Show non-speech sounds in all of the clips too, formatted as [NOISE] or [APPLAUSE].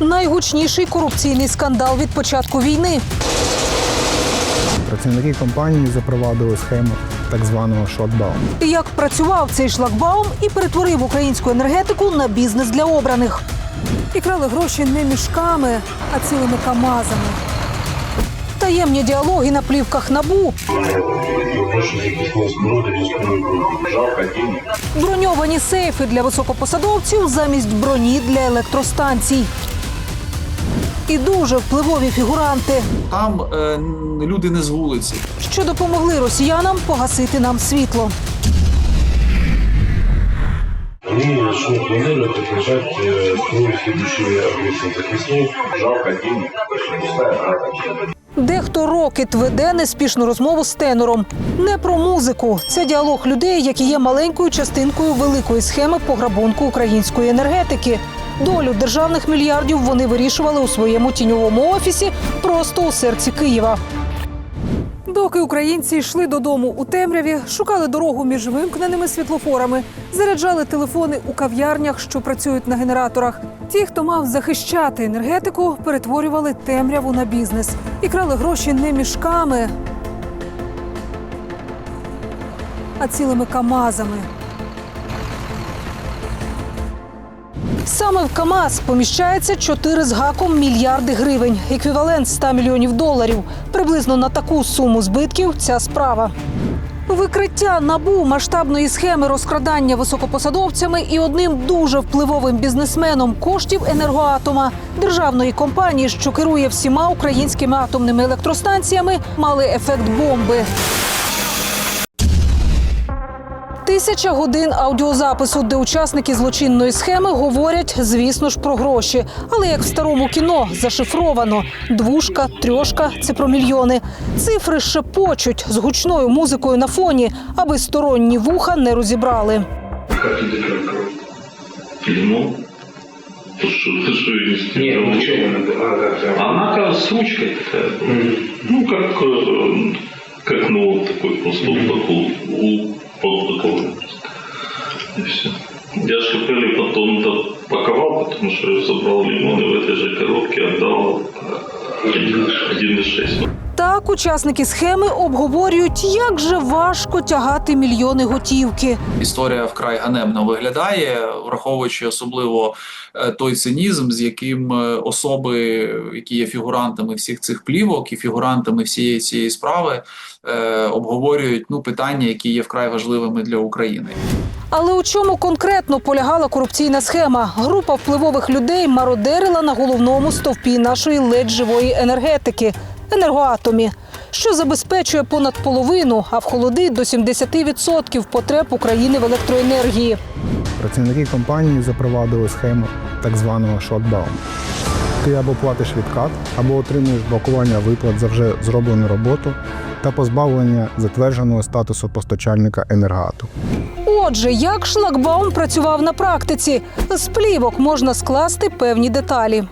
Найгучніший корупційний скандал від початку війни. Працівники компанії запровадили схему так званого шотбаум. Як працював цей шлагбаум і перетворив українську енергетику на бізнес для обраних. І крали гроші не мішками, а цілими камазами. Таємні діалоги на плівках набу, броньовані сейфи для високопосадовців замість броні для електростанцій. І дуже впливові фігуранти, Там е, люди не з вулиці. що допомогли росіянам погасити нам світло. Они начнут планировать отражать э, свою следующую агрессию захисной. Жалко денег. Пустая трата. Дехто рокет веде неспішну розмову з тенором. Не про музику. Це діалог людей, які є маленькою частинкою великої схеми пограбунку української енергетики. Долю державних мільярдів вони вирішували у своєму тіньовому офісі просто у серці Києва. Доки українці йшли додому у темряві, шукали дорогу між вимкненими світлофорами, заряджали телефони у кав'ярнях, що працюють на генераторах. Ті, хто мав захищати енергетику, перетворювали темряву на бізнес і крали гроші не мішками, а цілими камазами. Саме в КАМАЗ поміщається 4 з гаком мільярди гривень, еквівалент 100 мільйонів доларів. Приблизно на таку суму збитків ця справа. Викриття набу масштабної схеми розкрадання високопосадовцями і одним дуже впливовим бізнесменом коштів енергоатома державної компанії, що керує всіма українськими атомними електростанціями, мали ефект бомби. Тисяча годин аудіозапису, де учасники злочинної схеми говорять, звісно ж, про гроші. Але як в старому кіно зашифровано: двушка, трьошка це про мільйони. Цифри шепочуть з гучною музикою на фоні, аби сторонні вуха не розібрали. Как ты докрыл? Пельмо? Ты что, ты что, не Нет, ну что вы надо? А она оказывается с ручкой такая. была. Ну, как, э, как ноут такой, просто вот такой, у, под такого. И все. Я же купили потом допаковал, потому что я забрал лимоны в этой же коробке, отдал э, 1,6. Так, учасники схеми обговорюють, як же важко тягати мільйони готівки. Історія вкрай ганебно виглядає, враховуючи особливо е, той цинізм, з яким е, особи, які є фігурантами всіх цих плівок і фігурантами всієї цієї справи, е, обговорюють ну питання, які є вкрай важливими для України. Але у чому конкретно полягала корупційна схема? Група впливових людей мародерила на головному стовпі нашої ледь живої енергетики енергоатомі, що забезпечує понад половину, а в холоди до 70% потреб України в електроенергії. Працівники компанії запровадили схему так званого шотбаум. Ти або платиш відкат, або отримуєш блокування виплат за вже зроблену роботу та позбавлення затвердженого статусу постачальника енергоату. Отже, як шлагбаум працював на практиці? З плівок можна скласти певні деталі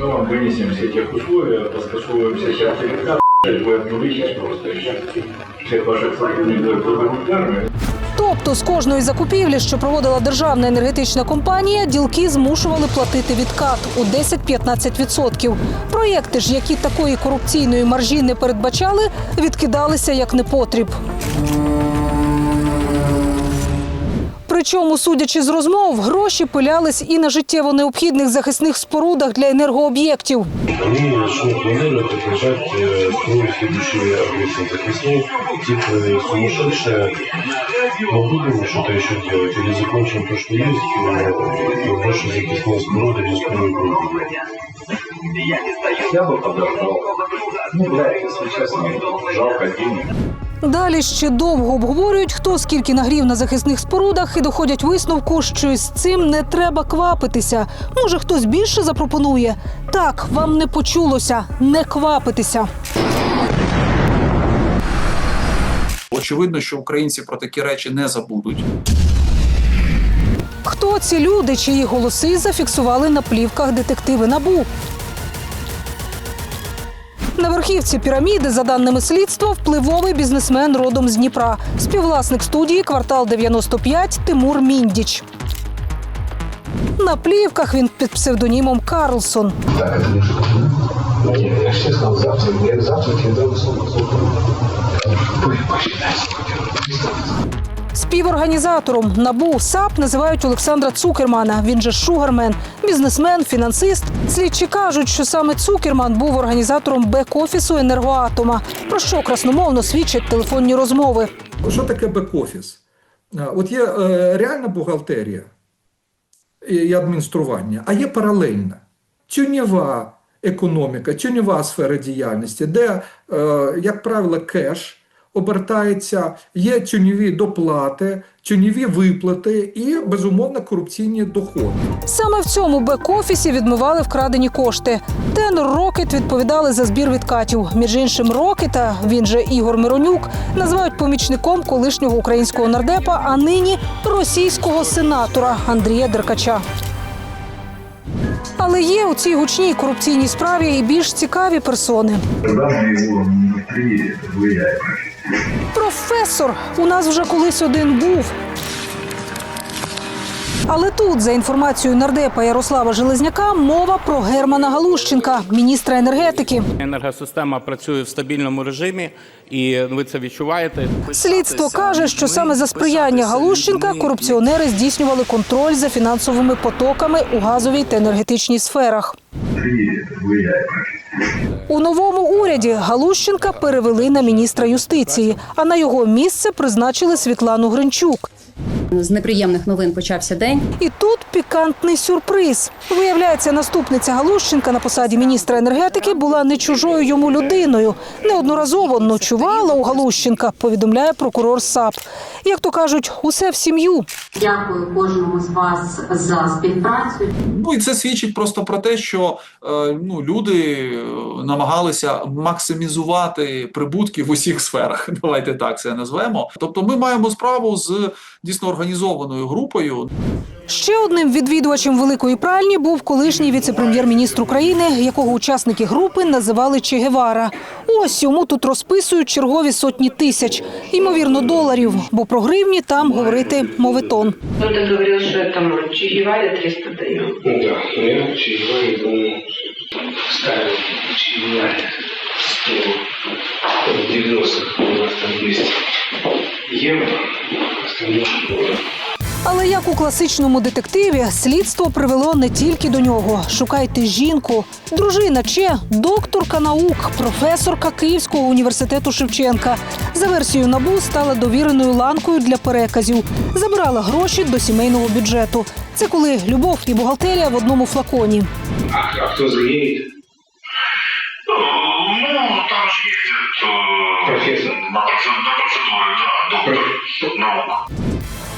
Мы вам вынесем все тех условия, поскасовываем все сертификаты, вы обнулитесь просто и все. Всех ваших сотрудников гуманитарных. Тобто з кожної закупівлі, що проводила державна енергетична компанія, ділки змушували платити відкат у 10-15%. Проєкти ж, які такої корупційної маржі не передбачали, відкидалися як непотріб. Причому, судячи з розмов, гроші пилялись і на життєво необхідних захисних спорудах для енергооб'єктів. Они начнут планировать отражать э, свою следующую агрессию захисной. Цифры сумасшедшие. Но будем что-то еще делать? Или закончим то, что есть? Или больше записной сброды рискуют. Я бы подождал. Ну да, если честно, жалко денег. Далі ще довго обговорюють, хто скільки нагрів на захисних спорудах, і доходять висновку, що з цим не треба квапитися. Може, хтось більше запропонує. Так, вам не почулося, не квапитися. Очевидно, що українці про такі речі не забудуть. Хто ці люди, чиї голоси зафіксували на плівках детективи набу? На верхівці піраміди, за даними слідства, впливовий бізнесмен родом з Дніпра, співвласник студії квартал 95 Тимур Міндіч. На плівках він під псевдонімом Карлсон. Так. Ну, я же сказал завтра. Я завтра тебе дам Співорганізатором набу САП називають Олександра Цукермана. Він же Шугармен, бізнесмен, фінансист. Слідчі кажуть, що саме Цукерман був організатором бек-офісу енергоатома, про що красномовно свідчать телефонні розмови. Що таке бек-офіс? От є е, реальна бухгалтерія і, адміністрування, а є паралельна тюнєва економіка, тюнєва сфера діяльності, де, е, як правило, кеш обертається, є тюнєві доплати, тюнєві виплати і, безумовно, корупційні доходи. Саме в цьому бек-офісі відмивали вкрадені кошти. Тенор Рокет відповідали за збір відкатів. Між іншим, Рокета, він же Ігор Миронюк, називають помічником колишнього українського нардепа, а нині російського сенатора Андрія Деркача. Але є у цій гучній корупційній справі і більш цікаві персони. Даже его внутри влияет. Професор у нас вже колись один був. Але тут, за інформацією нардепа Ярослава Железняка, мова про Германа Галущенка, міністра енергетики. Енергосистема працює в стабільному режимі, і ви це відчуваєте. Слідство каже, що саме за сприяння Галущенка корупціонери здійснювали контроль за фінансовими потоками у газовій та енергетичній сферах. У новому уряді Галущенка перевели на міністра юстиції, а на його місце призначили Світлану Гринчук. З неприємних новин почався день. І тут пікантний сюрприз. Виявляється, наступниця Галущенка на посаді міністра енергетики була не чужою йому людиною. Неодноразово ночувала у Галущенка, повідомляє прокурор САП. Як то кажуть, усе в сім'ю. Дякую кожному з вас за співпрацю. Ну і це свідчить просто про те, що е, ну, люди е, намагалися максимізувати прибутки в усіх сферах. [LAUGHS] Давайте так це назвемо. Тобто, ми маємо справу з дійсно організованою групою. Ще одним відвідувачем великої пральні був колишній віце-прем'єр-міністр України, якого учасники групи називали Чегевара. Ось йому тут розписують чергові сотні тисяч, ймовірно, доларів, бо про гривні там говорити мовитон. Ну, ти говорив, що там Чегеварі 300 даю. Ну, так, я Чегеварі, думаю, ставив Чегеварі 100, у нас там 200. Але як у класичному детективі, слідство привело не тільки до нього. Шукайте жінку, дружина чи докторка наук, професорка Київського університету Шевченка. За версією набу стала довіреною ланкою для переказів. Забирала гроші до сімейного бюджету. Це коли любов і бухгалтерія в одному флаконі. А хто зліє? Ну там ж є е, професор. Ну,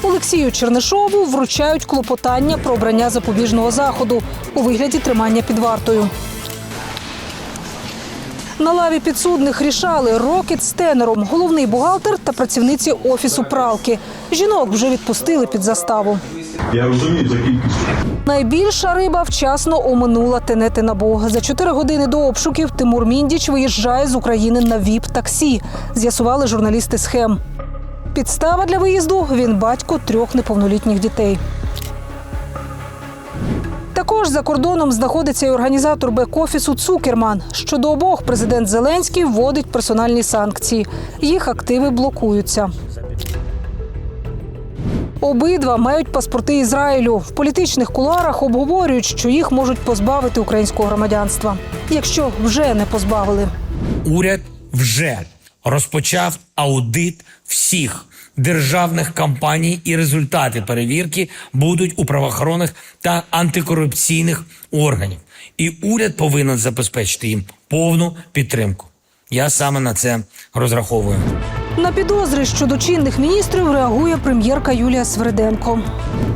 Олексію Чернишову вручають клопотання про обрання запобіжного заходу у вигляді тримання під вартою. На лаві підсудних рішали Рокет з тенером, головний бухгалтер та працівниці офісу пралки. Жінок вже відпустили під заставу. Я розумію за кількістю. Найбільша риба вчасно оминула тенети набу. За чотири години до обшуків Тимур Міндіч виїжджає з України на віп таксі. З'ясували журналісти схем. Підстава для виїзду він батько трьох неповнолітніх дітей. Також за кордоном знаходиться й організатор бек-офісу Цукерман. Щодо обох президент Зеленський вводить персональні санкції. Їх активи блокуються. Обидва мають паспорти Ізраїлю. В політичних кулуарах обговорюють, що їх можуть позбавити українського громадянства, якщо вже не позбавили. уряд вже розпочав аудит всіх державних компаній, і результати перевірки будуть у правоохоронних та антикорупційних органів. І уряд повинен забезпечити їм повну підтримку. Я саме на це розраховую. На підозри щодо чинних міністрів реагує прем'єрка Юлія Свериденко.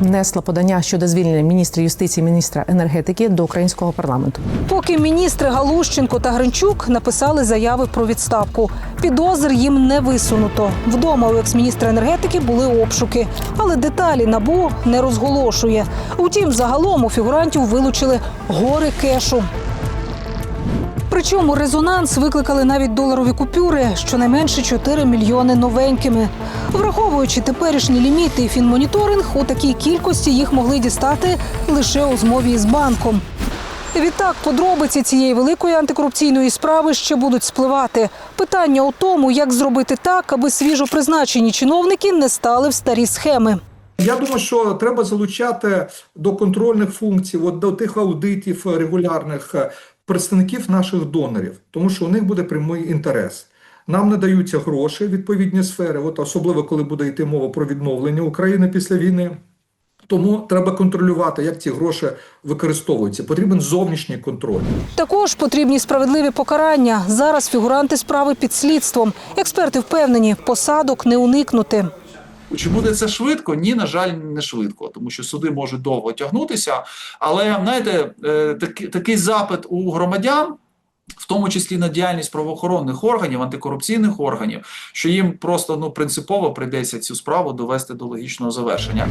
внесла подання щодо звільнення міністра юстиції, міністра енергетики до українського парламенту. Поки міністри Галущенко та Гринчук написали заяви про відставку. Підозр їм не висунуто. Вдома у екс-міністра енергетики були обшуки, але деталі набу не розголошує. Утім, загалом у фігурантів вилучили гори кешу. Причому резонанс викликали навіть доларові купюри, щонайменше 4 мільйони новенькими. Враховуючи теперішні ліміти і фінмоніторинг, у такій кількості їх могли дістати лише у змові із банком. Відтак, подробиці цієї великої антикорупційної справи ще будуть спливати. Питання у тому, як зробити так, аби свіжо призначені чиновники не стали в старі схеми. Я думаю, що треба залучати до контрольних функцій, от до тих аудитів регулярних представників наших донорів, тому що у них буде прямий інтерес. Нам надаються гроші в відповідні сфери, от особливо коли буде йти мова про відновлення України після війни. Тому треба контролювати, як ці гроші використовуються. Потрібен зовнішній контроль. Також потрібні справедливі покарання. Зараз фігуранти справи під слідством. Експерти впевнені, посадок не уникнути. Чи буде це швидко? Ні, на жаль, не швидко, тому що суди можуть довго тягнутися. Але знаєте, е, такий, такий запит у громадян. В тому числі на діяльність правоохоронних органів, антикорупційних органів, що їм просто ну принципово прийдеться цю справу довести до логічного завершення.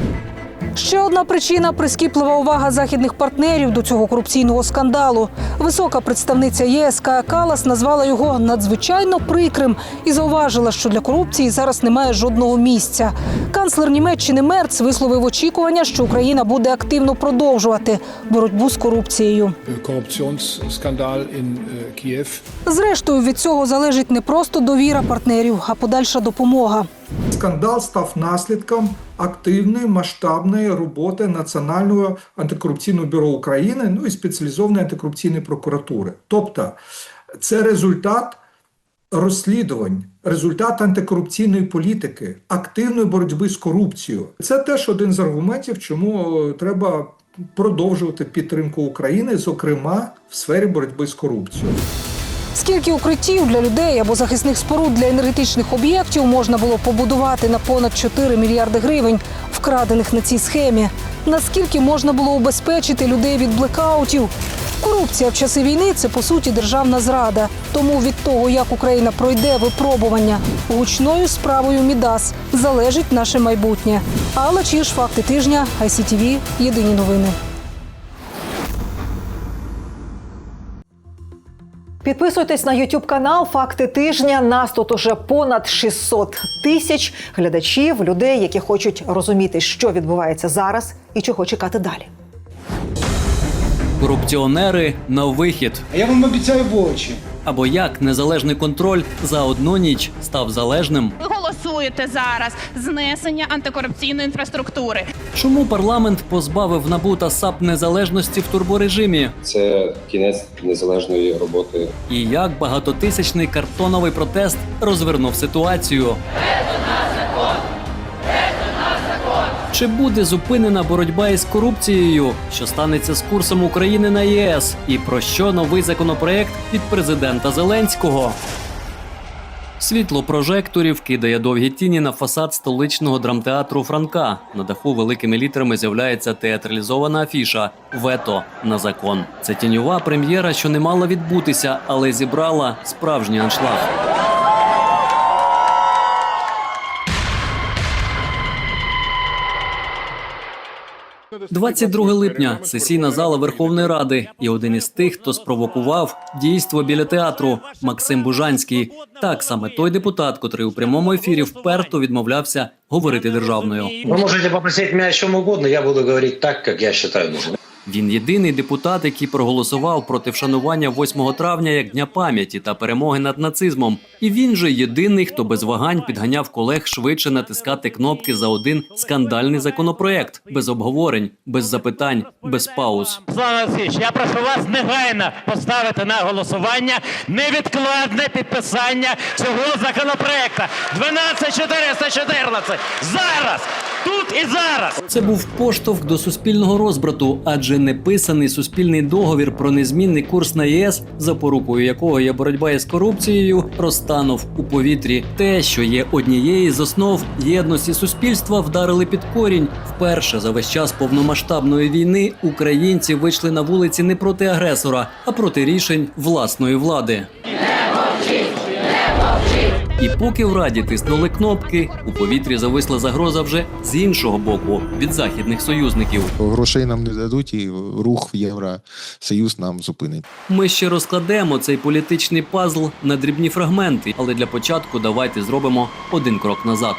Ще одна причина прискіплива увага західних партнерів до цього корупційного скандалу. Висока представниця ЄС Кая Калас назвала його надзвичайно прикрим і зауважила, що для корупції зараз немає жодного місця. Канцлер Німеччини Мерц висловив очікування, що Україна буде активно продовжувати боротьбу з корупцією. In äh, Kiew. Зрештою, від цього залежить не просто довіра партнерів, а подальша допомога. Скандал став наслідком активної масштабної роботи Національного антикорупційного бюро України, ну і спеціалізованої антикорупційної прокуратури. Тобто, це результат розслідувань, результат антикорупційної політики, активної боротьби з корупцією. Це теж один з аргументів, чому е, треба продовжувати підтримку України, зокрема в сфері боротьби з корупцією. Скільки укриттів для людей або захисних споруд для енергетичних об'єктів можна було побудувати на понад 4 мільярди гривень, вкрадених на цій схемі? Наскільки можна було убезпечити людей від блекаутів? Корупція в часи війни це по суті державна зрада. Тому від того, як Україна пройде випробування гучною справою Мідас, залежить наше майбутнє. Алла Чіш, факти тижня, ICTV, єдині новини. Підписуйтесь на YouTube канал Факти тижня. Нас тут уже понад 600 тисяч глядачів, людей, які хочуть розуміти, що відбувається зараз і чого чекати далі. Корупціонери на вихід. А я вам обіцяю в очі. Або як незалежний контроль за одну ніч став залежним. Ви голосуєте зараз знесення антикорупційної інфраструктури. Чому парламент позбавив НАБУ та САП незалежності в турборежимі? Це кінець незалежної роботи. І як багатотисячний картоновий протест розвернув ситуацію? Чи буде зупинена боротьба із корупцією? Що станеться з курсом України на ЄС? І про що новий законопроект від президента Зеленського? Світло прожекторів кидає довгі тіні на фасад столичного драмтеатру Франка. На даху великими літерами з'являється театралізована афіша Вето на закон. Це тіньова прем'єра, що не мала відбутися, але зібрала справжній аншлаг. 22 липня сесійна зала Верховної Ради і один із тих, хто спровокував дійство біля театру Максим Бужанський. Так саме той депутат, котрий у прямому ефірі вперто відмовлявся говорити державною. Ви можете попросить мене що угодно, я буду говорити так, як я вважаю нужным. Він єдиний депутат, який проголосував проти вшанування 8 травня як дня пам'яті та перемоги над нацизмом. І він же єдиний, хто без вагань підганяв колег швидше натискати кнопки за один скандальний законопроект без обговорень, без запитань, без пауз. Слава Олексійович, я прошу вас негайно поставити на голосування невідкладне підписання цього законопроекта 12414. Зараз! Тут і зараз! Це був поштовх до суспільного розбрату, адже неписаний суспільний договір про незмінний курс на ЄС, запорукою якого є боротьба із корупцією, розтанув у повітрі. Те, що є однією з основ єдності суспільства, вдарили під корінь. Вперше за весь час повномасштабної війни українці вийшли на вулиці не проти агресора, а проти рішень власної влади. І поки в раді тиснули кнопки, у повітрі зависла загроза вже з іншого боку від західних союзників. Грошей нам не дадуть, і рух в Євросоюз нам зупинить. Ми ще розкладемо цей політичний пазл на дрібні фрагменти, але для початку давайте зробимо один крок назад.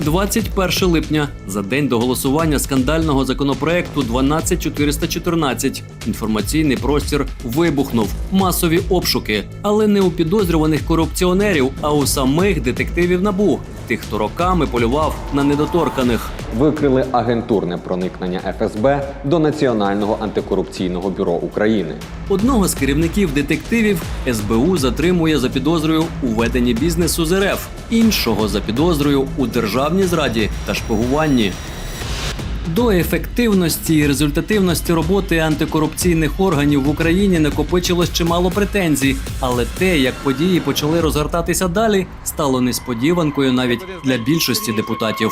21 липня. За день до голосування скандального законопроекту 12414 інформаційний простір вибухнув. Масові обшуки, але не у підозрюваних корупціонерів, а у самих детективів набу, тих, хто роками полював на недоторканих. Викрили агентурне проникнення ФСБ до Національного антикорупційного бюро України. Одного з керівників детективів СБУ затримує за підозрою у веденні бізнесу з РФ, іншого за підозрою у державній зраді та шпигуванні. До ефективності і результативності роботи антикорупційних органів в Україні накопичилось чимало претензій, але те, як події почали розгортатися далі, стало несподіванкою навіть для більшості депутатів.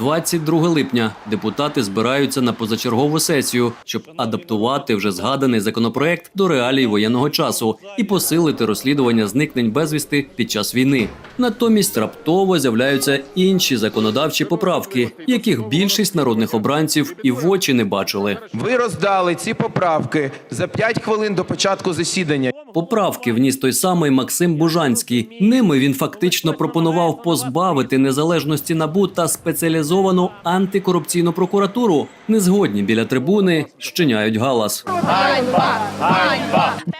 22 липня депутати збираються на позачергову сесію, щоб адаптувати вже згаданий законопроект до реалій воєнного часу і посилити розслідування зникнень безвісти під час війни. Натомість раптово з'являються інші законодавчі поправки, яких більшість народних обранців і в очі не бачили. Ви роздали ці поправки за 5 хвилин до початку засідання. Поправки вніс той самий Максим Бужанський. Ними він фактично пропонував позбавити незалежності набу та спеціалізовану антикорупційну прокуратуру. Незгодні біля трибуни щиняють галас.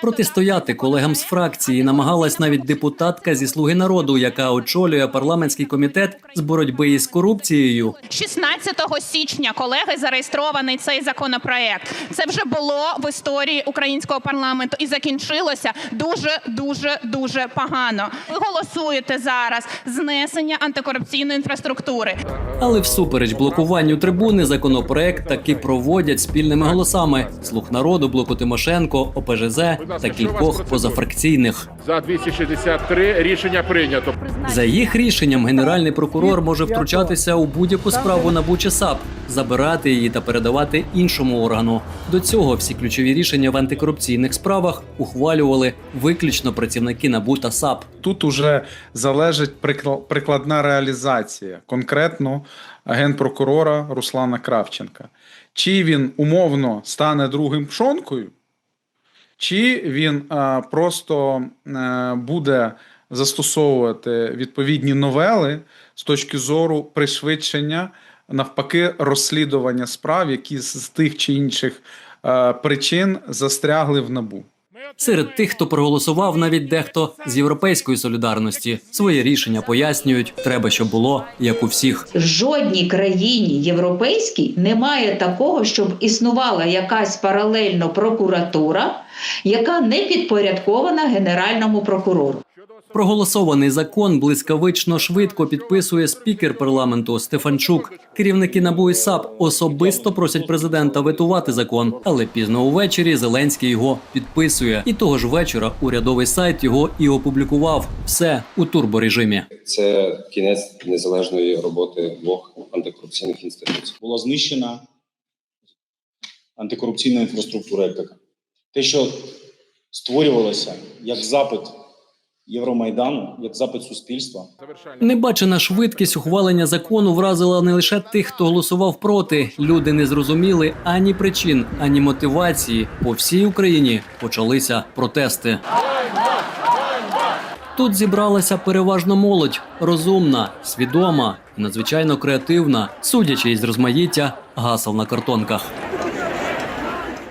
Протистояти колегам з фракції намагалась навіть депутатка зі слуги народу, яка очолює парламентський комітет з боротьби із корупцією. 16 січня колеги зареєстрований цей законопроект. Це вже було в історії українського парламенту і закінчилося дуже дуже дуже погано. Ви голосуєте зараз знесення антикорупційної інфраструктури. Але всупереч блокуванню трибуни законопроект таки проводять спільними голосами: слуг народу, блоку Тимошенко, ОПЖЗ та кількох позафракційних. За 263 рішення прийнято. За їх рішенням генеральний прокурор може втручатися у будь-яку справу НАБУ чи САП, забирати її та передавати іншому органу. До цього всі ключові рішення в антикорупційних справах ухвалювали виключно працівники НАБУ та САП. Тут уже залежить прикладна реалізація конкретно генпрокурора Руслана Кравченка. Чи він умовно стане другим пшонкою, чи він е, просто е, буде застосовувати відповідні новели з точки зору пришвидшення, навпаки, розслідування справ, які з тих чи інших е, причин застрягли в набу. Серед тих, хто проголосував, навіть дехто з європейської солідарності своє рішення пояснюють. Треба, щоб було як у всіх. Жодній країні європейській немає такого, щоб існувала якась паралельно прокуратура, яка не підпорядкована генеральному прокурору. Проголосований закон блискавично швидко підписує спікер парламенту Стефанчук. Керівники НАБУ і САП особисто просять президента ветувати закон, але пізно увечері Зеленський його підписує. І того ж вечора урядовий сайт його і опублікував. Все у турборежимі. Це кінець незалежної роботи двох антикорупційних інституцій. була знищена антикорупційна інфраструктура як така. Те, що створювалося як запит Євромайдану, як запит суспільства, Небачена швидкість ухвалення закону вразила не лише тих, хто голосував проти. Люди не зрозуміли ані причин, ані мотивації. По всій Україні почалися протести. Тут зібралася переважно молодь, розумна, свідома і надзвичайно креативна, судячи із розмаїття гасел на картонках.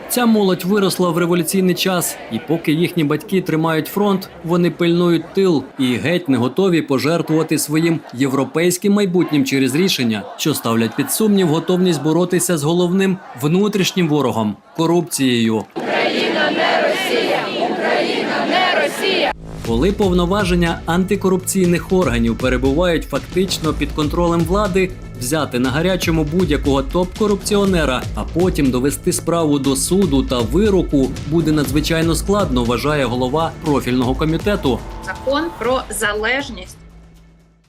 Ця молодь виросла в революційний час, і поки їхні батьки тримають фронт, вони пильнують тил і геть не готові пожертвувати своїм європейським майбутнім через рішення, що ставлять під сумнів готовність боротися з головним внутрішнім ворогом корупцією. Україна не Росія! Україна не Росія! Коли повноваження антикорупційних органів перебувають фактично під контролем влади, взяти на гарячому будь-якого топ-корупціонера, а потім довести справу до суду та вироку буде надзвичайно складно, вважає голова профільного комітету. Закон про залежність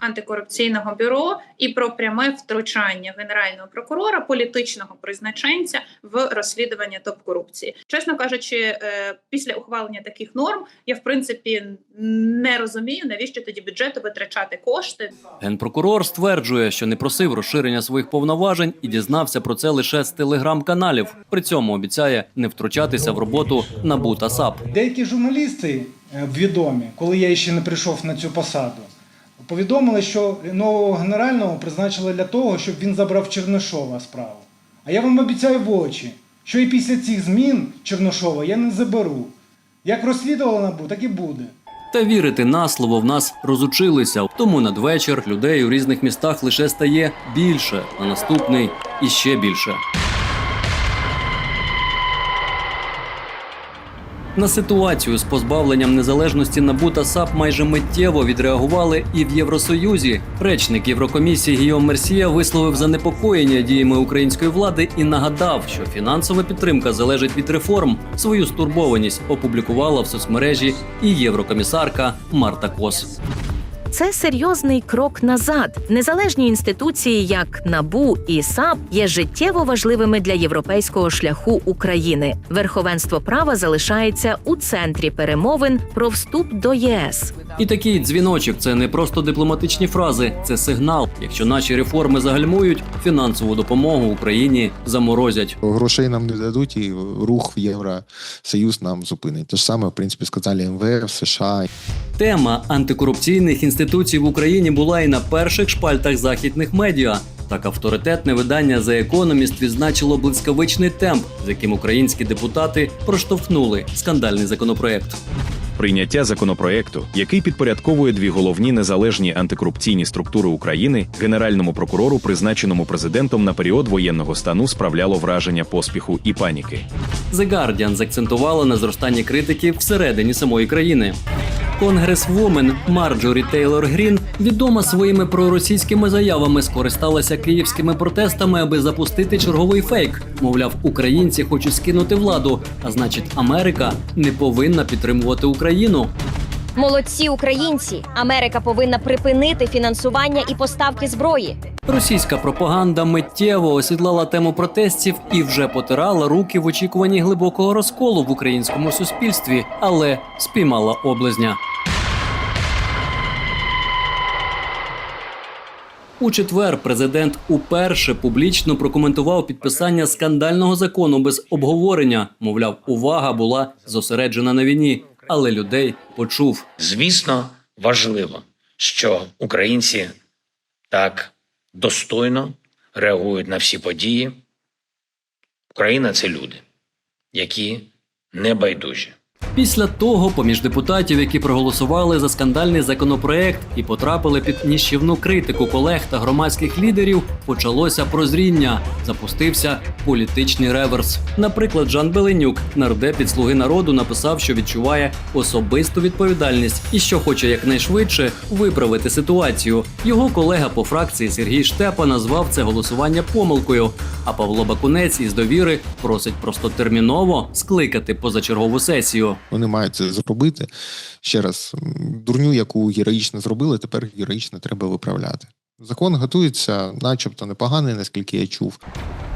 антикорупційного бюро і про пряме втручання генерального прокурора, політичного призначенця в розслідування топ корупції. Чесно кажучи, е, після ухвалення таких норм я в принципі не розумію, навіщо тоді бюджету витрачати кошти. Генпрокурор стверджує, що не просив розширення своїх повноважень і дізнався про це лише з телеграм-каналів. При цьому обіцяє не втручатися в роботу НАБУ та САП. Деякі журналісти е, відомі, коли я ще не прийшов на цю посаду, повідомили, що нового генерального призначили для того, щоб він забрав Чернишова справу. А я вам обіцяю в очі, що і після цих змін Чернишова я не заберу. Як розслідувала НАБУ, так і буде. Та вірити на слово в нас розучилися. Тому надвечір людей у різних містах лише стає більше, а наступний іще більше. На ситуацію з позбавленням незалежності НАБУ та САП майже миттєво відреагували і в Євросоюзі. Речник Єврокомісії Гіом Мерсія висловив занепокоєння діями української влади і нагадав, що фінансова підтримка залежить від реформ. Свою стурбованість опублікувала в соцмережі і єврокомісарка Марта Кос. Це серйозний крок назад. Незалежні інституції, як НАБУ і САП, є життєво важливими для європейського шляху України. Верховенство права залишається у центрі перемовин про вступ до ЄС. І такий дзвіночок це не просто дипломатичні фрази, це сигнал. Якщо наші реформи загальмують, фінансову допомогу Україні заморозять. Грошей нам не дадуть, і рух в Євросоюз нам зупинить. Те ж саме, в принципі, сказали МВФ, США. Тема антикорупційних інституцій в Україні була і на перших шпальтах західних медіа. Так авторитетне видання The Economist відзначило блискавичний темп, з яким українські депутати проштовхнули скандальний законопроект. Прийняття законопроекту, який підпорядковує дві головні незалежні антикорупційні структури України, генеральному прокурору, призначеному президентом на період воєнного стану, справляло враження поспіху і паніки. The Guardian заакцентувала на зростанні критики всередині самої країни. Конгресвумен Марджорі Тейлор Грін, відома своїми проросійськими заявами, скористалася київськими протестами, аби запустити черговий фейк. Мовляв, українці хочуть скинути владу, а значить, Америка не повинна підтримувати Україну. Молодці українці! Америка повинна припинити фінансування і поставки зброї. Російська пропаганда миттєво осідлала тему протестів і вже потирала руки в очікуванні глибокого розколу в українському суспільстві, але спіймала облизня. У четвер президент уперше публічно прокоментував підписання скандального закону без обговорення. Мовляв, увага була зосереджена на війні, але людей почув. Звісно, важливо, що українці так достойно реагують на всі події. Україна це люди, які не байдужі. Після того, поміж депутатів, які проголосували за скандальний законопроект і потрапили під ніщівну критику колег та громадських лідерів, почалося прозріння. Запустився політичний реверс. Наприклад, Жан Беленюк, нардеп від слуги народу, написав, що відчуває особисту відповідальність і що хоче якнайшвидше виправити ситуацію. Його колега по фракції Сергій Штепа назвав це голосування помилкою. А Павло Бакунець із довіри просить просто терміново скликати позачергову сесію. Вони мають це зробити. Ще раз, дурню, яку героїчно зробили, тепер героїчно треба виправляти. Закон готується, начебто непоганий, наскільки я чув.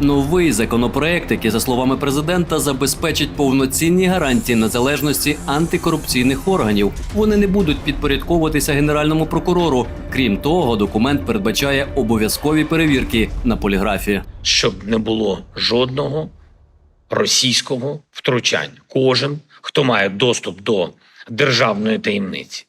Новий законопроект, який, за словами президента, забезпечить повноцінні гарантії незалежності антикорупційних органів. Вони не будуть підпорядковуватися генеральному прокурору. Крім того, документ передбачає обов'язкові перевірки на поліграфі. щоб не було жодного російського втручання. Кожен, хто має доступ до державної таємниці,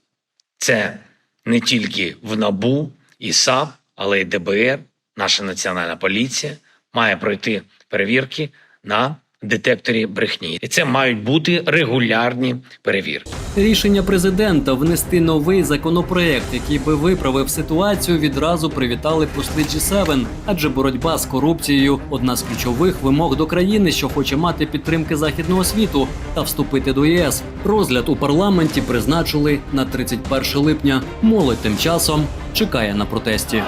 це не тільки в НАБУ і САП, але й ДБР, наша національна поліція має пройти перевірки на детекторі брехні. І це мають бути регулярні перевірки. Рішення президента внести новий законопроект, який би виправив ситуацію, відразу привітали посли G7, адже боротьба з корупцією одна з ключових вимог до країни, що хоче мати підтримки західного світу та вступити до ЄС. Розгляд у парламенті призначили на 31 липня. Молодь тим часом чекає на протесті.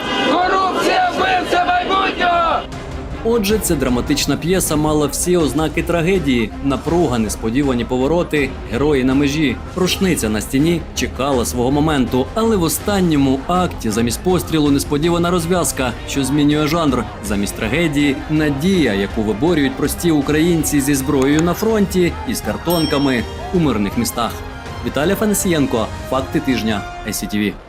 Отже, ця драматична п'єса мала всі ознаки трагедії: напруга, несподівані повороти, герої на межі. Рушниця на стіні чекала свого моменту, але в останньому акті замість пострілу несподівана розв'язка, що змінює жанр. Замість трагедії надія, яку виборюють прості українці зі зброєю на фронті і з картонками у мирних містах. Віталій Фанасієнко, факти тижня, СІТВ.